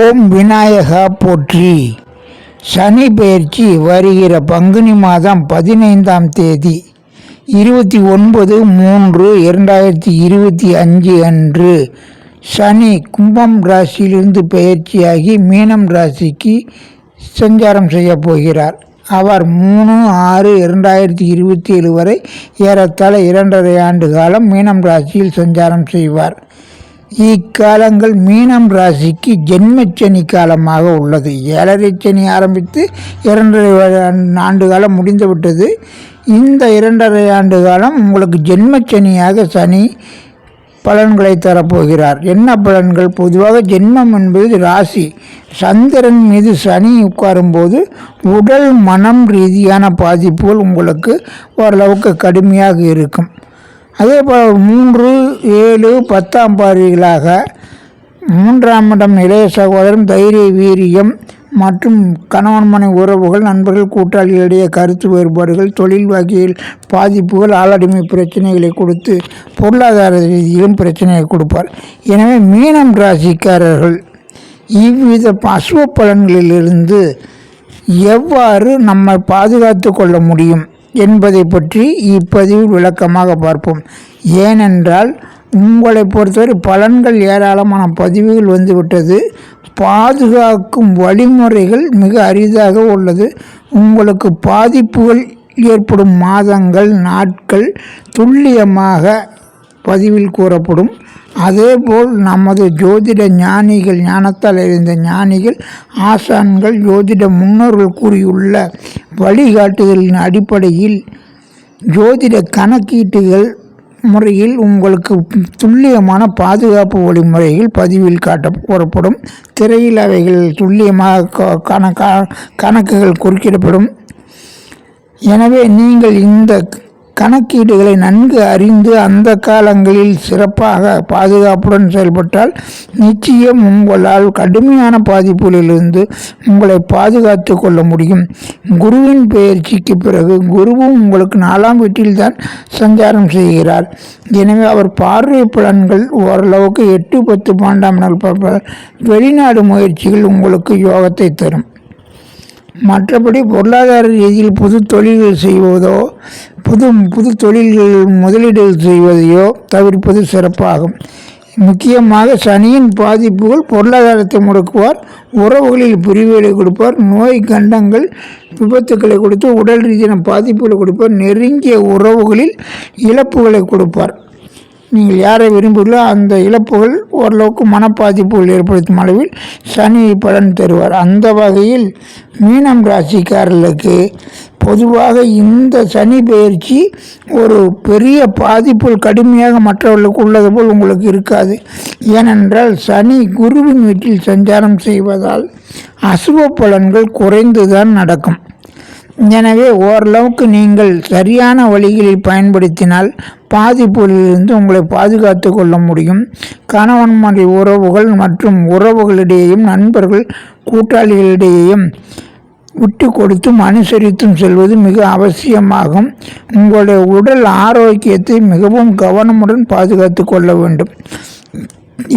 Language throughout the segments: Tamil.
ஓம் விநாயகா போற்றி. சனி பெயர்ச்சி வருகிற பங்குனி மாதம் பதினைந்தாம் தேதி இருபத்தி ஒன்பது மூன்று இரண்டாயிரத்தி இருபத்தி அஞ்சு அன்று. சனி கும்பம் ராசியிலிருந்து பெயர்ச்சியாகி மீனம் ராசிக்கு சஞ்சாரம் செய்ய போகிறார். அவர் மூணு ஆறு இரண்டாயிரத்தி இருபத்தி ஏழு வரை ஏறத்தாழ இரண்டரை ஆண்டு காலம் மீனம் ராசியில் சஞ்சாரம் செய்வார். இக்காலங்கள் மீனம் ராசிக்கு ஜென்மச்சனி காலமாக உள்ளது. ஏழரை சனி ஆரம்பித்து இரண்டரை ஆண்டு காலம் முடிந்துவிட்டது. இந்த இரண்டரை ஆண்டு காலம் உங்களுக்கு ஜென்மச்சனியாக சனி பலன்களை தரப்போகிறார். என்ன பலன்கள்? பொதுவாக ஜென்மம் என்பது ராசி. சந்திரன் மீது சனி உட்காரும்போது உடல் மனம் ரீதியான பாதிப்புகள் உங்களுக்கு ஓரளவுக்கு கடுமையாக இருக்கும். அதே போல் மூன்று ஏழு பத்தாம் பாரிகளாக மூன்றாம் இடம் இளைய சகோதரம் தைரிய வீரியம் மற்றும் கணவன் மனை உறவுகள் நண்பர்கள் கூட்டாளிகளிடையே கருத்து வேறுபாடுகள் தொழில் வகையில் பாதிப்புகள் ஆளடிமை பிரச்சனைகளை கொடுத்து பொருளாதார ரீதியிலும் பிரச்சனையை கொடுப்பார். எனவே மீனம் ராசிக்காரர்கள் இவ்வித அசுவ பலன்களிலிருந்து எவ்வாறு நம்மை பாதுகாத்து கொள்ள முடியும்? என்பதை பற்றி இப்பதிவில் விளக்கமாக பார்ப்போம். ஏனென்றால் உங்களை பொறுத்தவரை பலன்கள் ஏராளமான பதிவுகள் வந்துவிட்டது. பாதுகாக்கும் வழிமுறைகள் மிக அரிதாக உள்ளது. உங்களுக்கு பாதிப்புகள் ஏற்படும் மாதங்கள் நாட்கள் துல்லியமாக பதிவில் கூறப்படும். அதேபோல் நமது ஜோதிட ஞானிகள் ஞானத்தால் அறிந்த ஞானிகள் ஆசான்கள் ஜோதிட முன்னோர்கள் கூறியுள்ள வழிகாட்டுதலின் அடிப்படையில் ஜோதிட கணக்கீட்டுகள் முறையில் உங்களுக்கு துல்லியமான பாதுகாப்பு வழிமுறைகள் பதிவில் காட்ட கூறப்படும். திரையில் அவைகள் துல்லியமாக கணக்கா கணக்குகள் குறிக்கிடப்படும். எனவே நீங்கள் இந்த கணக்கீடுகளை நன்கு அறிந்து அந்த காலங்களில் சிறப்பாக பாதுகாப்புடன் செயல்பட்டால் நிச்சயம் உங்களால் கடுமையான பாதிப்புகளிலிருந்து உங்களை பாதுகாத்து கொள்ள முடியும். குருவின் பெயர்ச்சிக்கு பிறகு குருவும் உங்களுக்கு நாலாம் வீட்டில்தான் சஞ்சாரம் செய்கிறார். எனவே அவர் பார்வை பலன்கள் ஓரளவுக்கு எட்டு பத்து பன்னெண்டாம் நாள் வெளிநாடு முயற்சிகள் உங்களுக்கு யோகத்தை தரும். மற்றபடி பொருளாதார ரீதியில் புது தொழில்கள் செய்வதோ புது புது தொழில்கள் முதலீடு செய்வதையோ தவிர்ப்பது சிறப்பாகும். முக்கியமாக சனியின் பாதிப்புகள் பொருளாதாரத்தை முடக்குவார் உறவுகளில் பிரிவுகளை கொடுப்பார் நோய் கண்டங்கள் விபத்துக்களை கொடுத்து உடல் ரீதியான பாதிப்புகளை கொடுப்பார் நெருங்கிய உறவுகளில் இழப்புகளை கொடுப்பார். நீங்கள் யாரை விரும்புகிறீர்களோ அந்த இழப்புகள் ஓரளவுக்கு மனப்பாதிப்புகள் ஏற்படுத்தும் அளவில் சனி பலன் தருவார். அந்த வகையில் மீனம் ராசிக்காரர்களுக்கு பொதுவாக இந்த சனி பெயர்ச்சி ஒரு பெரிய பாதிப்புகள் கடுமையாக மற்றவர்களுக்கு உள்ளது போல் உங்களுக்கு இருக்காது. ஏனென்றால் சனி குருவின் வீட்டில் சஞ்சாரம் செய்வதால் அசுப பலன்கள் குறைந்துதான் நடக்கும். எனவே ஓரளவுக்கு நீங்கள் சரியான வழிகளில் பயன்படுத்தினால் பாதிப்புகளிலிருந்து உங்களை பாதுகாத்து கொள்ள முடியும். கணவன் மனை உறவுகள் மற்றும் உறவுகளிடையேயும் நண்பர்கள் கூட்டாளிகளிடையேயும் விட்டு கொடுத்தும் அனுசரித்தும் செல்வது மிக அவசியமாகும். உங்களுடைய உடல் ஆரோக்கியத்தை மிகவும் கவனமுடன் பாதுகாத்து கொள்ள வேண்டும்.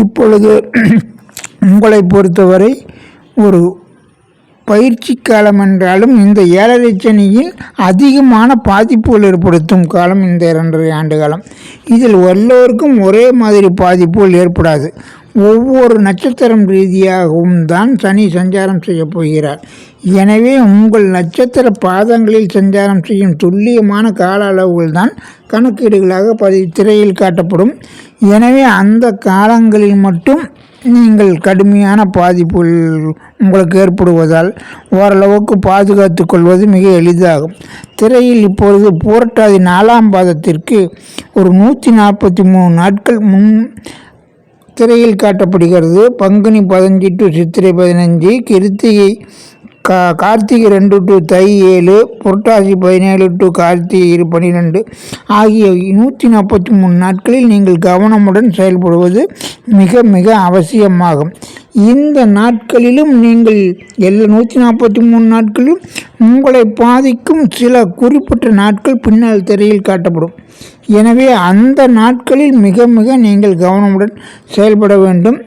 இப்பொழுது உங்களை பொறுத்தவரை ஒரு பயிற்சி காலம் என்றாலும் இந்த ஏழரை சனியில் அதிகமான பாதிப்புகள் ஏற்படுத்தும் காலம் இந்த இரண்டரை ஆண்டு காலம். இதில் எல்லோருக்கும் ஒரே மாதிரி பாதிப்புகள் ஏற்படாது. ஒவ்வொரு நட்சத்திரம் ரீதியாகவும் தான் சனி சஞ்சாரம் செய்ய போகிறார். எனவே உங்கள் நட்சத்திர பாதங்களில் சஞ்சாரம் செய்யும் துல்லியமான கால அளவுகள் தான் கணக்கீடுகளாக பதி திரையில் காட்டப்படும். எனவே அந்த காலங்களில் மட்டும் நீங்கள் கடுமையான பாதிப்புகள் உங்களுக்கு ஏற்படுவதால் ஓரளவுக்கு பாதுகாத்து கொள்வது மிக எளிதாகும். திரையில் இப்பொழுது புரட்டாதி நாலாம் பாதத்திற்கு ஒரு நூற்றி நாற்பத்தி மூணு நாட்கள் முன் திரையில் காட்டப்படுகிறது. பங்குனி பதினஞ்சு டு சித்திரை பதினஞ்சு கிருத்திகை கா கார்த்திகை ரெண்டு டு தை ஏழு புரட்டாசி பதினேழு டு கார்த்திகை இரு பன்னிரெண்டு ஆகிய நூற்றி நாற்பத்தி மூணு நாட்களில் நீங்கள் கவனமுடன் செயல்படுவது மிக மிக அவசியமாகும். இந்த நாட்களிலும் நீங்கள் எல்லா நூற்றி நாற்பத்தி மூணு நாட்களிலும் உங்களை பாதிக்கும் சில குறிப்பிட்ட நாட்கள் பின்னால் திரையில் காட்டப்படும். எனவே அந்த நாட்களில் மிக மிக நீங்கள் கவனமுடன் செயல்பட வேண்டும்.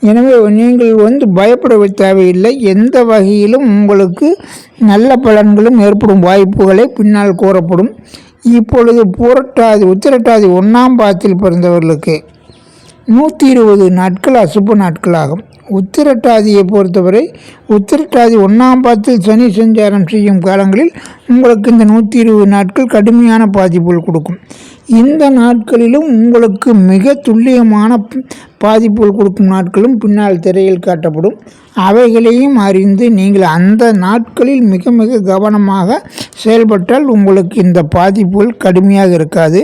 எனவே நீங்கள் வந்து பயப்பட தேவையில்லை. எந்த வகையிலும் உங்களுக்கு நல்ல பலன்களும் ஏற்படும் வாய்ப்புகளை பின்னால் கூறப்படும். இப்பொழுது புரட்டாதி உத்திரட்டாதி ஒன்றாம் பாத்தில் பிறந்தவர்களுக்கு நூற்றி இருபது நாட்கள் அசுப்பு நாட்களாகும். உத்திரட்டாதியை பொறுத்தவரை உத்திரட்டாதி ஒன்றாம் பாத்தில் சனி சஞ்சாரம் செய்யும் காலங்களில் உங்களுக்கு இந்த நூற்றி இருபது நாட்கள் கடுமையான பாதிப்புகள் கொடுக்கும். இந்த நாட்களிலும் உங்களுக்கு மிக துல்லியமான பாதிப்புகள் கொடுக்கும் நாட்களும் பின்னால் திரையில் காட்டப்படும். அவைகளையும் அறிந்து நீங்கள் அந்த நாட்களில் மிக மிக கவனமாக செயல்பட்டால் உங்களுக்கு இந்த பாதிப்புகள் கடுமையாக இருக்காது.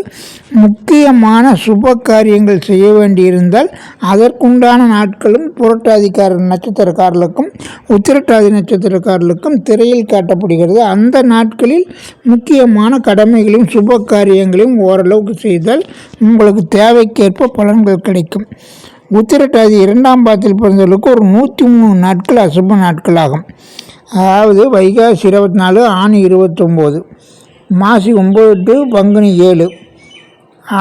முக்கியமான சுப காரியங்கள் செய்ய வேண்டியிருந்தால் அதற்குண்டான நாட்களும் புரட்டாதிக்கார நட்சத்திரக்காரர்களுக்கும் உத்திரட்டாதி நட்சத்திரக்காரர்களுக்கும் திரையில் காட்டப்படுகிறது. அந்த நாட்களில் முக்கியமான கடமைகளையும் சுப காரியங்களையும் அளவுக்கு செய்தால் உங்களுக்கு தேவைக்கேற்ப பலன்கள் கிடைக்கும். உத்திரட்டாதி இரண்டாம் பாதத்தில் பிறந்தவர்களுக்கு ஒரு நூற்றி மூணு நாட்கள் அசுப நாட்களாகும். அதாவது வைகாசி இருபத்தி நாலு ஆணி இருபத்தொம்போது மாசி ஒம்பது டு பங்குனி ஏழு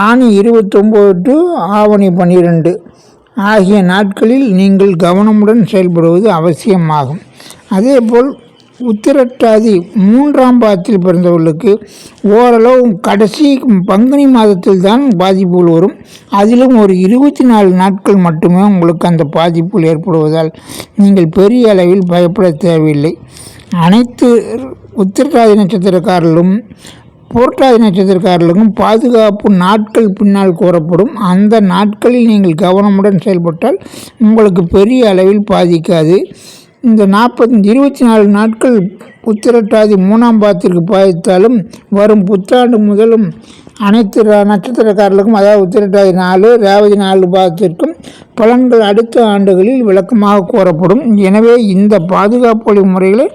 ஆணி இருபத்தொம்போது டு ஆவணி பன்னிரெண்டு ஆகிய நாட்களில் நீங்கள் கவனமுடன் செயல்படுவது அவசியமாகும். அதேபோல் உத்திரட்டாதி மூன்றாம் பாதத்தில் பிறந்தவர்களுக்கு ஓரளவு கடைசி பங்குனி மாதத்தில் தான் பாதிப்புகள் வரும். அதிலும் ஒரு இருபத்தி நாலு நாட்கள் மட்டுமே உங்களுக்கு அந்த பாதிப்புகள் ஏற்படுவதால் நீங்கள் பெரிய அளவில் பயப்பட தேவையில்லை. அனைத்து உத்திரட்டாதி நட்சத்திரக்காரர்களும் புரட்டாதி நட்சத்திரக்காரர்களுக்கும் பாதுகாப்பு நாட்கள் பின்னால் கூறப்படும். அந்த நாட்களில் நீங்கள் கவனமுடன் செயல்பட்டால் உங்களுக்கு பெரிய அளவில் பாதிக்காது. இந்த நாற்பத்தி இருபத்தி நாலு நாட்கள் உத்திரட்டாதி மூணாம் பாத்திற்கு பாதித்தாலும் வரும் புத்தாண்டு முதலும் அனைத்து நட்சத்திரக்காரர்களுக்கும் அதாவது உத்திரட்டாதி நாலு ரேவதி நாலு பாதத்திற்கும் பலன்கள் அடுத்த ஆண்டுகளில் விளக்கமாக கூறப்படும். எனவே இந்த பாதுகாப்பு வழிமுறைகளை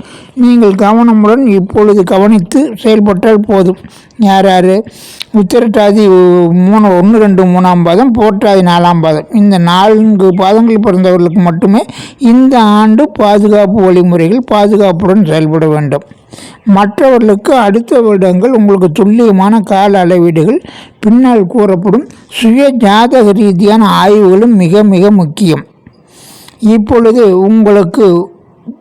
நீங்கள் கவனமுடன் இப்பொழுது கவனித்து செயல்பட்டால் போதும். யார் யார்? உத்திரட்டாதி மூணு ஒன்று ரெண்டு மூணாம் பாதம் போட்டாதி நாலாம் பாதம். இந்த நான்கு பாதங்கள் பிறந்தவர்களுக்கு மட்டுமே இந்த ஆண்டு பாதுகாப்பு வழிமுறைகள் பாதுகாப்புடன் செயல்பட வேண்டும். மற்றவர்களுக்கு அடுத்த வருடங்கள் உங்களுக்கு துல்லியமான கால அளவீடுகள். பின்னால் கூறப்படும் சுய ஜாதக ரீதியான ஆய்வுகளும் மிக மிக முக்கியம். இப்பொழுது உங்களுக்கு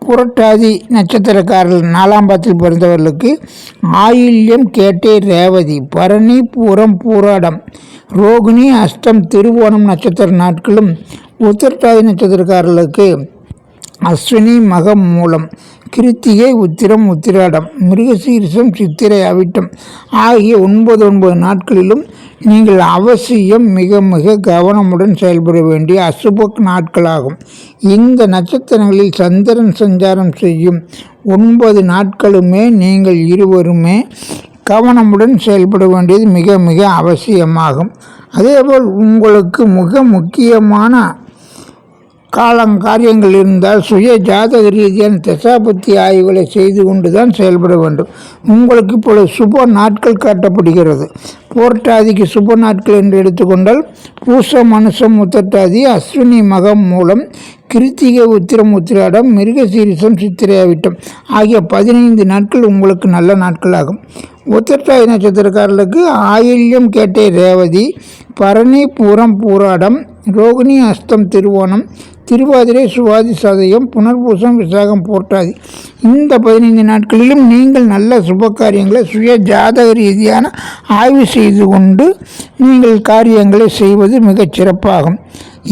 புரட்டாதி நட்சத்திரக்காரர்கள் நாலாம் பாத்தில் பிறந்தவர்களுக்கு ஆயில்யம் கேட்டே ரேவதி பரணி பூரம் பூராடம் ரோகிணி அஷ்டம் திருவோணம் நட்சத்திர நாட்களும் உத்திரட்டாதி நட்சத்திரக்காரர்களுக்கு அஸ்வினி மகம் மூலம். கிருத்திகை உத்திரம் உத்திராடம். மிருகசீரிசம் சித்திரை அவிட்டம் ஆகிய ஒன்பது ஒன்பது நாட்களிலும் நீங்கள் அவசியம் மிக மிக கவனமுடன் செயல்பட வேண்டிய அசுப நாட்களாகும். இந்த நட்சத்திரங்களில் சந்திரன் சஞ்சாரம் செய்யும் ஒன்பது நாட்களுமே நீங்கள் இருவருமே கவனமுடன் செயல்பட வேண்டியது மிக மிக அவசியமாகும். அதேபோல் உங்களுக்கு மிக முக்கியமான காலம் காரியங்கள் இருந்தால் சுய ஜாதக ரீதியான தசாபத்தி ஆய்வுகளை செய்து கொண்டு தான் செயல்பட வேண்டும். உங்களுக்கு இப்பொழுது சுப நாட்கள் காட்டப்படுகிறது. போர்ட்டாதிக்கு சுப நாட்கள் என்று எடுத்துக்கொண்டால் பூச மனுஷம் முத்தட்டாதி அஸ்வினி மகம் மூலம் கிருத்திகை உத்திரம் உத்திராடம் மிருகசீரிசம் சித்திரையாவிட்டம் ஆகிய பதினைந்து நாட்கள் உங்களுக்கு நல்ல நாட்களாகும். உத்திரட்டாதி நட்சத்திரக்காரர்களுக்கு ஆயில்யம் கேட்டே ரேவதி பரணி பூரம் பூராடம் ரோகிணி அஸ்தம் திருவோணம் திருவாதிரை சுவாதி சதயம் புனர்பூசம் விசாகம் போட்டாதி இந்த பதினைந்து நாட்களிலும் நீங்கள் நல்ல சுப காரியங்களை சுய ஜாதக ரீதியான ஆய்வு செய்து கொண்டு நீங்கள் காரியங்களை செய்வது மிகச் சிறப்பாகும்.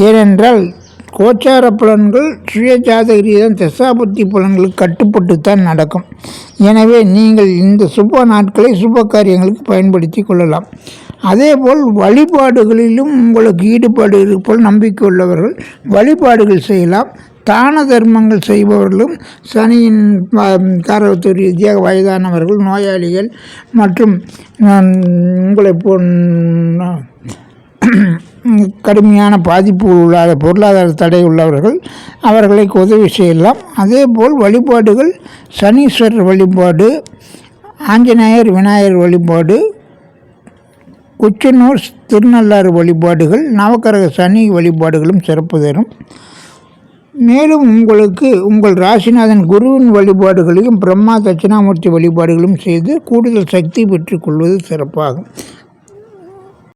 ஏனென்றால் கோச்சார புலன்கள் சுய ஜாதக ரீதியான தசாபுத்தி புலன்களுக்கு கட்டுப்பட்டு தான் நடக்கும். எனவே நீங்கள் இந்த சுப நாட்களை சுப காரியங்களுக்கு பயன்படுத்தி கொள்ளலாம். அதேபோல் வழிபாடுகளிலும் உங்களுக்கு ஈடுபாடு இருப்போல் நம்பிக்கை உள்ளவர்கள் வழிபாடுகள் செய்யலாம். தான தர்மங்கள் செய்பவர்களும் சனியின் காரகத்து ரீதியாக வயதானவர்கள் நோயாளிகள் மற்றும் உங்களை போ கடுமையான பாதிப்பு உள்ளாத பொருளாதார தடை உள்ளவர்கள் அவர்களை உதவி செய்யலாம். அதேபோல் வழிபாடுகள் சனீஸ்வரர் வழிபாடு ஆஞ்சநேயர் விநாயகர் வழிபாடு குச்சனூர் திருநள்ளாறு வழிபாடுகள் நவக்கரக சனி வழிபாடுகளும் சிறப்பு தரும். மேலும் உங்களுக்கு உங்கள் ராசிநாதன் குருவின் வழிபாடுகளையும் பிரம்மா தட்சிணாமூர்த்தி வழிபாடுகளும் செய்து கூடுதல் சக்தி பெற்றுக்கொள்வது சிறப்பாகும்.